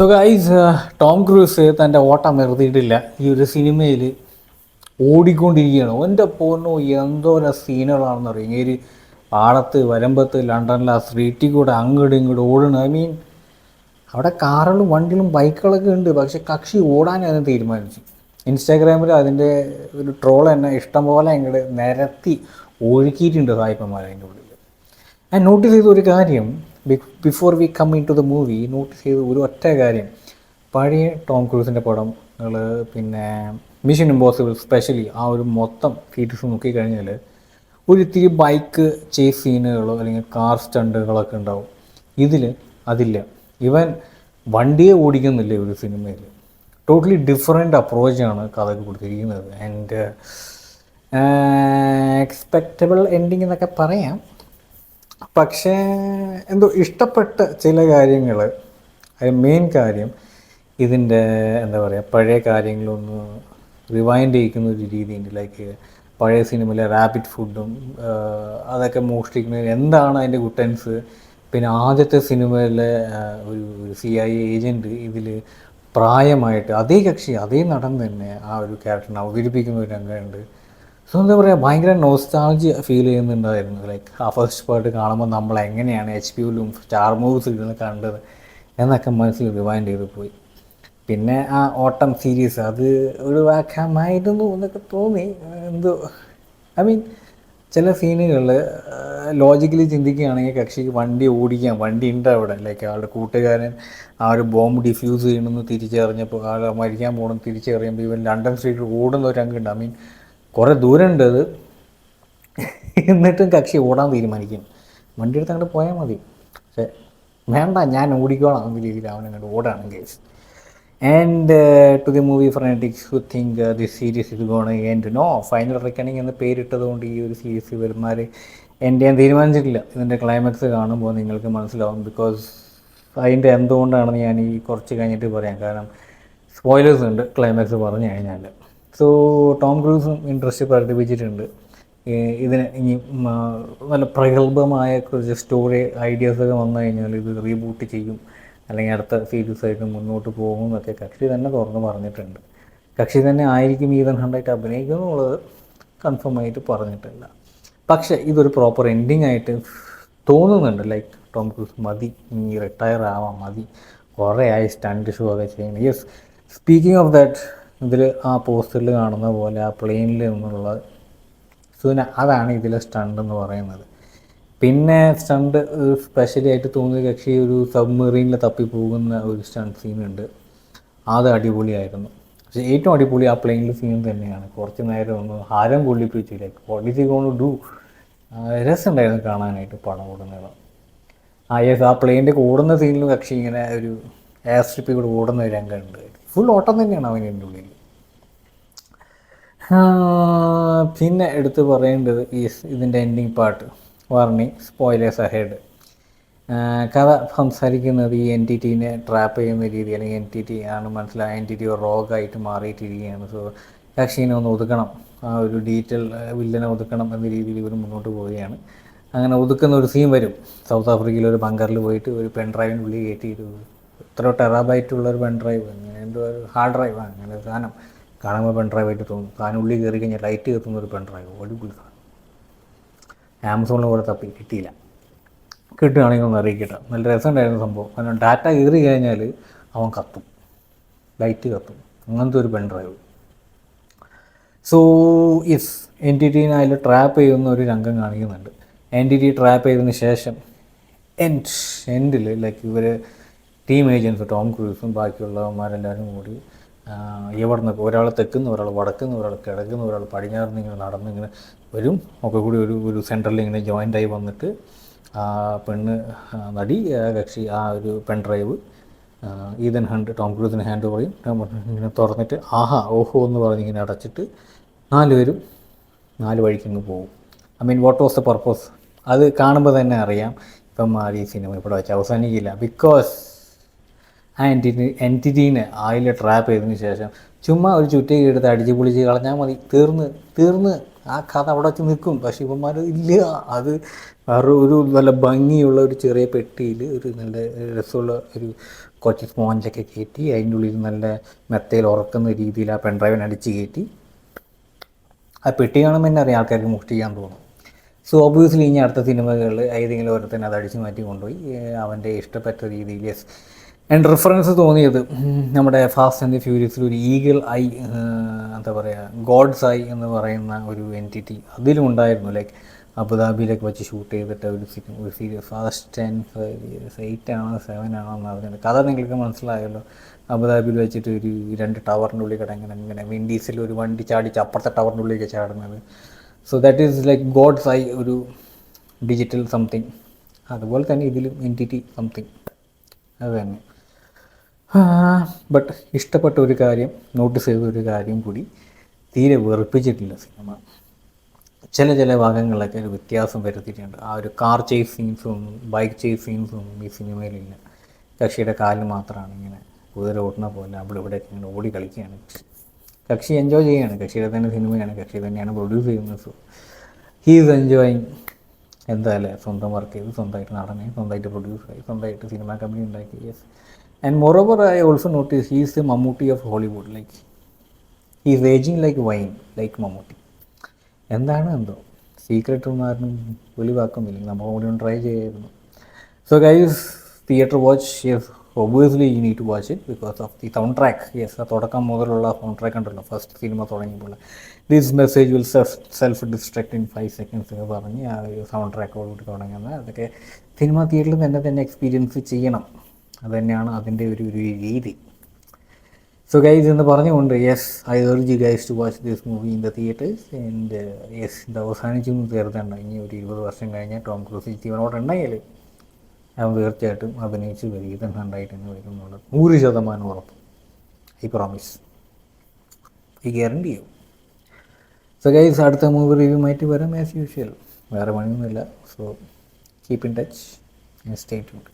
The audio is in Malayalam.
സോ ഗൈസ് ടോം ക്രൂസ് തന്റെ ഓട്ടം നിർത്തിയിട്ടില്ല. ഈ ഒരു സിനിമയിൽ ഓടിക്കൊണ്ടിരിക്കുകയാണ്. എന്റെ പോന്നോ എന്തോരം സീനുകളാണെന്ന് അറിയാം. ഈ ഒരു പാടത്ത് വരമ്പത്ത് ലണ്ടനിലെ സ്ട്രീറ്റിൽ കൂടെ അങ്ങോട്ടും ഇങ്ങോട്ടും ഓടണം. ഐ മീൻ അവിടെ കാറുകളും വണ്ടികളും ബൈക്കുകളൊക്കെ ഉണ്ട്. പക്ഷെ കക്ഷി ഓടാൻ അതിന് തീരുമാനിച്ചു. ഇൻസ്റ്റാഗ്രാമിൽ അതിന്റെ ഒരു ട്രോൾ തന്നെ ഇഷ്ടംപോലെ അങ്ങോട്ട് നിരത്തി ഒഴുക്കിയിട്ടുണ്ട് സായിപ്പന്മാർ അതിന്റെ ഉള്ളിൽ. ഞാൻ നോട്ടീസ് ചെയ്ത ഒരു കാര്യം. Before we come in to the movie notice ചെയ്ത ഒരു ഒറ്റ കാര്യം. പഴയ ടോം ക്രൂസിന്റെ പടങ്ങൾ പിന്നെ മിഷൻ ഇമ്പോസിബിൾ സ്പെഷ്യലി ആ ഒരു മൊത്തം ഫീച്ചേഴ്സ് നോക്കിക്കഴിഞ്ഞാൽ ഒരു ഇത്തിരി ബൈക്ക് ചേസ് സീനുകളോ അല്ലെങ്കിൽ കാർ സ്റ്റണ്ടുകളൊക്കെ ഉണ്ടാവും. ഇതിൽ അതില്ല. ഇവൻ വണ്ടിയെ ഓടിക്കുന്നില്ല ഒരു സിനിമയിൽ ടോട്ടലി ഡിഫറെന്റ് അപ്രോച്ചാണ് കഥയ്ക്ക് കൊടുത്തിരിക്കുന്നത്. ആൻഡ് എക്സ്പെക്റ്റബിൾ എൻഡിങ് എന്നൊക്കെ പറയാം. പക്ഷേ എന്തോ ഇഷ്ടപ്പെട്ട ചില കാര്യങ്ങൾ മെയിൻ കാര്യം ഇതിന്റെ എന്താ പറയുക പഴയ കാര്യങ്ങളൊന്ന് റിവൈൻഡ് ചെയ്യിക്കുന്ന ഒരു രീതിയുണ്ട്. ലൈക്ക് പഴയ സിനിമയിലെ റാപ്പിഡ് ഫുഡും അതൊക്കെ മോഷ്ടിക്കുന്നതിന് എന്താണ് അതിന്റെ ഗുട്ടൻസ് പിന്നെ ആദ്യത്തെ സിനിമയിലെ ഒരു സി ഐ ഏജന്റ് ഇതിൽ പ്രായമായിട്ട് അതേ കക്ഷി അതേ നടൻ തന്നെ ആ ഒരു ക്യാരക്ടറിനെ അവതരിപ്പിക്കുന്ന ഒരു രംഗമുണ്ട്. സോ എന്താ പറയുക ഭയങ്കര നോസ്റ്റാളജി ഫീൽ ചെയ്യുന്നുണ്ടായിരുന്നു. ലൈക്ക് ആ ഫസ്റ്റ് പാർട്ട് കാണുമ്പോൾ നമ്മൾ എങ്ങനെയാണ് എച്ച് പി യുലും സ്റ്റാർ മൂവ്സ് ഇരുന്ന് കണ്ടത് എന്നൊക്കെ മനസ്സിൽ റിവൈൻഡ് ചെയ്ത് പോയി. പിന്നെ ആ ഓട്ടം സീരീസ് അത് ഒഴിവാക്കാമായിരുന്നു എന്നൊക്കെ തോന്നി. എന്തോ ഐ മീൻ ചില സീനുകളിൽ ലോജിക്കലി ചിന്തിക്കുകയാണെങ്കിൽ കക്ഷിക്ക് വണ്ടി ഓടിക്കാം വണ്ടി ഉണ്ട് അവിടെ. ലൈക്ക് ആളുടെ കൂട്ടുകാരൻ ആ ഒരു ബോംബ് ഡിഫ്യൂസ് ചെയ്യണമെന്ന് തിരിച്ചറിഞ്ഞപ്പോൾ ആൾ മരിക്കാൻ പോകണം തിരിച്ചറിയുമ്പോൾ ഇവൻ ലണ്ടൻ സ്ട്രീറ്റിൽ ഓടുന്ന ഒരു രംഗമുണ്ട്. ഐ മീൻ കുറേ ദൂരമുണ്ട് അത്. എന്നിട്ടും കക്ഷി ഓടാൻ തീരുമാനിക്കും. വണ്ടി എടുത്ത് അങ്ങോട്ട് പോയാൽ മതി. പക്ഷേ വേണ്ട ഞാൻ ഓടിക്കോളാം എന്ന രീതിയിൽ അവൻ അങ്ങോട്ട് ഓടാണ് case and to the movie ഫ്രണ്ടിക്സ് who think the series ഇത് gone and no final reckoning എന്ന് പേരിട്ടത് കൊണ്ട് ഈ ഒരു സീരീസ് വരുമാർ എന്റെ ഞാൻ തീരുമാനിച്ചിട്ടില്ല. ഇതിന്റെ ക്ലൈമാക്സ് കാണുമ്പോൾ നിങ്ങൾക്ക് മനസ്സിലാവും. ബിക്കോസ് അതിന്റെ എന്തുകൊണ്ടാണെന്ന് ഞാൻ ഈ കുറച്ച് കഴിഞ്ഞിട്ട് പറയാം. കാരണം സ്പോയിലേഴ്സ് ഉണ്ട് ക്ലൈമാക്സ് പറഞ്ഞു കഴിഞ്ഞാൽ സോ ടോം ക്രൂസും ഇൻട്രസ്റ്റ് പ്രകടിപ്പിച്ചിട്ടുണ്ട്. ഇതിന് ഇനി നല്ല പ്രഗത്ഭമായ കുറച്ച് സ്റ്റോറി ഐഡിയാസൊക്കെ വന്നു കഴിഞ്ഞാൽ ഇത് റീബൂട്ട് ചെയ്യും. അല്ലെങ്കിൽ അടുത്ത സീരീസ് ആയിട്ട് മുന്നോട്ട് പോകും എന്നൊക്കെ കക്ഷി തന്നെ തുറന്ന് പറഞ്ഞിട്ടുണ്ട്. കക്ഷി തന്നെ ആയിരിക്കും ഈതൻ ഹണ്ടായിട്ട് അഭിനയിക്കും എന്നുള്ളത് കൺഫേം ആയിട്ട് പറഞ്ഞിട്ടില്ല. പക്ഷേ ഇതൊരു പ്രോപ്പർ എൻഡിങ് ആയിട്ട് തോന്നുന്നുണ്ട്. ലൈക്ക് ടോം ക്രൂസ് മതി ഇനി റിട്ടയർ ആവാം മതി. കുറേ ആയി സ്റ്റണ്ട് ഷോ ഒക്കെ ചെയ്യണം. യെസ് സ്പീക്കിംഗ് ഓഫ് ദാറ്റ് ഇതിൽ ആ പോസ്റ്ററിൽ കാണുന്ന പോലെ ആ പ്ലെയിനിൽ നിന്നുള്ള സുന അതാണ് ഇതിലെ സ്റ്റണ്ട് എന്ന് പറയുന്നത്. പിന്നെ സ്റ്റണ്ട് സ്പെഷ്യലി ആയിട്ട് തോന്നിയ കക്ഷി ഒരു സബ്മെറീനിൽ തപ്പി പോകുന്ന ഒരു സ്റ്റണ്ട് സീനുണ്ട് അത് അടിപൊളിയായിരുന്നു. പക്ഷേ ഏറ്റവും അടിപൊളി ആ പ്ലെയിനിൽ സീൻ തന്നെയാണ്. കുറച്ച് നേരം ഒന്ന് ഹാരം കൊള്ളിപ്പിച്ചു ലൈക്ക് വാട്ട് ഈസ് കൊണ്ട് ഡു രസമുണ്ടായിരുന്നു കാണാനായിട്ട് പടം കൂടുന്നത് ആ യെസ് ആ പ്ലെയിന്റെ ഓടുന്ന സീനിലും കക്ഷി ഇങ്ങനെ ഒരു എയർ സ്ട്രിപ്പിൽ കൂടെ ഓടുന്ന ഒരു രംഗമുണ്ട് ഫുൾ ഓട്ടം തന്നെയാണ് അവന്റെ ഉള്ളിൽ പിന്നെ എടുത്തു പറയേണ്ടത് ഈ ഇതിന്റെ ending part warning spoilers ahead കഥ സംസാരിക്കുന്നത് ഈ എൻ ടി ടീനെ ട്രാപ്പ് ചെയ്യുന്ന രീതി അല്ലെങ്കിൽ എൻ ടി ടി ആണ് മനസ്സിലായ എൻ ടി ടി റോഗായിട്ട് മാറിയിട്ടിരിക്കുകയാണ്. സോ കക്ഷീനെ ഒന്ന് ഒതുക്കണം. ആ ഒരു ഡീറ്റെയിൽ വില്ലനെ ഒതുക്കണം എന്ന രീതിയിൽ ഇവർ മുന്നോട്ട് പോവുകയാണ്. അങ്ങനെ ഒതുക്കുന്ന ഒരു സീൻ വരും. സൗത്ത് ആഫ്രിക്കയിൽ ഒരു ബങ്കറിൽ പോയിട്ട് ഒരു പെൻ ഡ്രൈവിനുള്ളിൽ കയറ്റിയിട്ട് എത്ര ടെറാബൈറ്റുള്ള ഒരു പെൻ ഡ്രൈവ് അങ്ങനെ എന്തോ ഒരു ഹാർഡ് ഡ്രൈവ് അങ്ങനെ സാധനം. കാണുമ്പോൾ പെൻ ഡ്രൈവ് ആയിട്ട് തോന്നും. താനുള്ളിൽ കയറി കഴിഞ്ഞാൽ ലൈറ്റ് കത്തുന്ന ഒരു പെൻ ഡ്രൈവ് അടിപൊളി സാധനം. ആമസോണിൽ പോലെ തപ്പി കിട്ടിയില്ല. കിട്ടുകയാണെങ്കിൽ ഒന്ന് അറിയിക്കട്ടെ. നല്ല രസമുണ്ടായിരുന്നു സംഭവം. കാരണം ഡാറ്റ കയറി കഴിഞ്ഞാൽ അവൻ കത്തും. ലൈറ്റ് കത്തും. അങ്ങനത്തെ ഒരു pen drive so yes N T ടീനെ അതിൽ ട്രാപ്പ് ചെയ്യുന്ന ഒരു രംഗം കാണിക്കുന്നുണ്ട്. എൻ ടി ടി ട്രാപ്പ് ചെയ്തതിന് ശേഷം എൻഡ് എൻഡിൽ ലൈക്ക് ഇവർ ടീം ഏജൻസ് ടോം ക്രൂസും ബാക്കിയുള്ളവന്മാരെല്ലാവരും കൂടി എവിടെ നിന്ന് ഒരാൾ തെക്കുന്ന ഒരാൾ വടക്കുന്ന ഒരാൾ കിഴക്കുന്ന് ഒരാൾ പടിഞ്ഞാറുന്ന് ഇങ്ങനെ നടന്ന് ഇങ്ങനെ വരും. ഒക്കെ കൂടി ഒരു ഒരു സെന്ററിൽ ഇങ്ങനെ ജോയിന്റായി വന്നിട്ട് ആ പെണ്ണ് നടി കക്ഷി ആ ഒരു pen drive Ethan hand Tom ക്രൂസിന് hand പറയും. ഇങ്ങനെ തുറന്നിട്ട് ആഹാ ഓഹോ എന്ന് പറഞ്ഞ് ഇങ്ങനെ അടച്ചിട്ട് നാല് പേരും നാല് വഴിക്കങ്ങ് പോകും. I mean what was the purpose അത് കാണുമ്പോൾ തന്നെ അറിയാം. ഇപ്പം ആ ഈ സിനിമ ഇവിടെ വെച്ച് അവസാനിക്കില്ല. ബിക്കോസ് ആ എന്റിറ്റി എന്റിറ്റീനെ ആയിൽ ട്രാപ്പ് ചെയ്തതിന് ശേഷം ചുമ്മാ ഒരു ചുറ്റേ എടുത്ത് അടിച്ച് പൊളിച്ച് കളഞ്ഞാൽ മതി. തീർന്ന് തീർന്ന് ആ കഥ അവിടെ വെച്ച് നിൽക്കും. പക്ഷേ ഇവന്മാർ ഇല്ല. അത് വേറെ ഒരു നല്ല ഭംഗിയുള്ള ഒരു ചെറിയ പെട്ടിയിൽ ഒരു നല്ല രസമുള്ള ഒരു കുറച്ച് സ്പോഞ്ചൊക്കെ കയറ്റി അതിന്റെ ഉള്ളിൽ നല്ല മെത്തയിൽ ഉറക്കുന്ന രീതിയിൽ ആ പെൺഡ്രൈവൻ അടിച്ച് കയറ്റി. ആ പെട്ടി കാണുമ്പോൾ തന്നെ അറിയാം ആൾക്കാർക്ക് മുഷ്ടി ചെയ്യാൻ തോന്നും. സോ ഒബ്വിയസ്ലി ഇനി അടുത്ത സിനിമകളിൽ ഏതെങ്കിലും ഒരുത്തന്നെ അത് അടിച്ചു മാറ്റി കൊണ്ടുപോയി. അവന്റെ ഇഷ്ടപ്പെട്ട രീതിയിൽ ആൻഡ് റെഫറൻസ് തോന്നിയത് നമ്മുടെ ഫാസ്റ്റ് ആൻഡ് ദി ഫ്യൂരിയസിൽ ഒരു ഈഗിൾ ഐ എന്താ പറയുക ഗോഡ്സ് ഐ എന്ന് പറയുന്ന ഒരു എന്റിറ്റി അതിലും ഉണ്ടായിരുന്നു ലൈക്ക് അബുദാബിയിലേക്ക് വെച്ച് ഷൂട്ട് ചെയ്തിട്ട് ഒരു ഒരു സീരിയസ് ഫാസ്റ്റ് ആൻഡ് എയ്റ്റ് ആണോ സെവൻ ആണോ എന്ന് അറിഞ്ഞത് കഥ നിങ്ങൾക്ക് മനസ്സിലായല്ലോ. അബുദാബിയിൽ വെച്ചിട്ട് ഒരു രണ്ട് ടവറിന്റെ ഉള്ളിൽ കിടങ്ങനെ ഇങ്ങനെ വിൻഡീസിൽ ഒരു വണ്ടി ചാടിച്ച് അപ്പുറത്തെ ടവറിന്റെ ഉള്ളിലേക്ക് ചാടുന്നത്. So that is like gods I ഒരു ഡിജിറ്റൽ സംതിങ് അതുപോലെ തന്നെ ഇതിലും എന്റിറ്റി സംതിങ് അത് തന്നെ. ബട്ട് ഇഷ്ടപ്പെട്ട ഒരു കാര്യം നോട്ടീസ് ചെയ്ത ഒരു കാര്യം കൂടി തീരെ വെറുപ്പിച്ചിട്ടില്ല സിനിമ ചില ചില ഭാഗങ്ങളിലൊക്കെ ഒരു വ്യത്യാസം വരുത്തിയിട്ടുണ്ട്. ആ ഒരു കാർ ചേസ് സീൻസും ബൈക്ക് ചേസ് സീൻസും ഈ സിനിമയിലില്ല കക്ഷിയുടെ കാലിൽ മാത്രമാണ് ഇങ്ങനെ കുതിര ഓടുന്ന പോലെ അവിടെ ഇവിടെ ഇങ്ങനെ ഓടി കളിക്കുകയാണ്. കക്ഷി എൻജോയ് ചെയ്യുകയാണ്. കക്ഷിയുടെ തന്നെ സിനിമയാണ് കക്ഷി തന്നെയാണ് പ്രൊഡ്യൂസ് ചെയ്യുന്നത്. സോ ഹീസ് എൻജോയിങ് എന്തായാലും സ്വന്തം വർക്ക് ചെയ്ത് സ്വന്തമായിട്ട് നടനെ സ്വന്തമായിട്ട് പ്രൊഡ്യൂസ് ആയി സ്വന്തമായിട്ട് സിനിമ കമ്പനി ഉണ്ടാക്കി. Yes and moreover I also notice he's the Mammootty of Hollywood like he's ageing like wine like Mammootty എന്താണ് എന്തോ? സീക്രട്ട് ഒന്നും ആരും വെളിവാക്കുന്നില്ല. നമ്മൾ കൂടി ഒന്ന് ട്രൈ ചെയ്യായിരുന്നു. So guys theatre watch yes obviously you need to watch it because of the sound track yes ആ തുടക്കം മുതലുള്ള സൗണ്ട് ട്രാക്ക് ഉണ്ടല്ലോ. ഫസ്റ്റ് സിനിമ തുടങ്ങിയപ്പോൾ this message will self destruct in five seconds എന്ന് പറഞ്ഞ് ആ ഒരു സൗണ്ട് ട്രാക്കോടുകൂടി തുടങ്ങുന്നത്. അതൊക്കെ സിനിമ തിയേറ്ററിൽ തന്നെ തന്നെ എക്സ്പീരിയൻസ് ചെയ്യണം. അത് തന്നെയാണ് അതിന്റെ ഒരു ഒരു രീതി. സോ ഗൈസ് എന്ന് പറഞ്ഞുകൊണ്ട് yes I you guys to watch this movie in the theatres and yes ഇത് അവസാനിച്ചൊന്നും തീർത്തേണ്ട ഇനി ഒരു ഇരുപത് വർഷം കഴിഞ്ഞാൽ ടോം ക്രൂസ് ജീവനോട് ഉണ്ടെങ്കിൽ അവൻ തീർച്ചയായിട്ടും അഭിനയിച്ച് വരിക തന്നെ ഉണ്ടായിട്ട് തന്നെ വരും എന്നുള്ളത് നൂറ് ശതമാനം ഉറപ്പ്. ഐ പ്രോമിസ് ഐ ഗ്യാരണ്ടി ചെയ്യും സോ ഗൈസ് അടുത്ത മൂവി റിവ്യൂ ആയിട്ട് വരാം ആസ് യൂഷ്വൽ വേറെ പണിയൊന്നുമില്ല. So keep in touch stay ട്യൂഡ്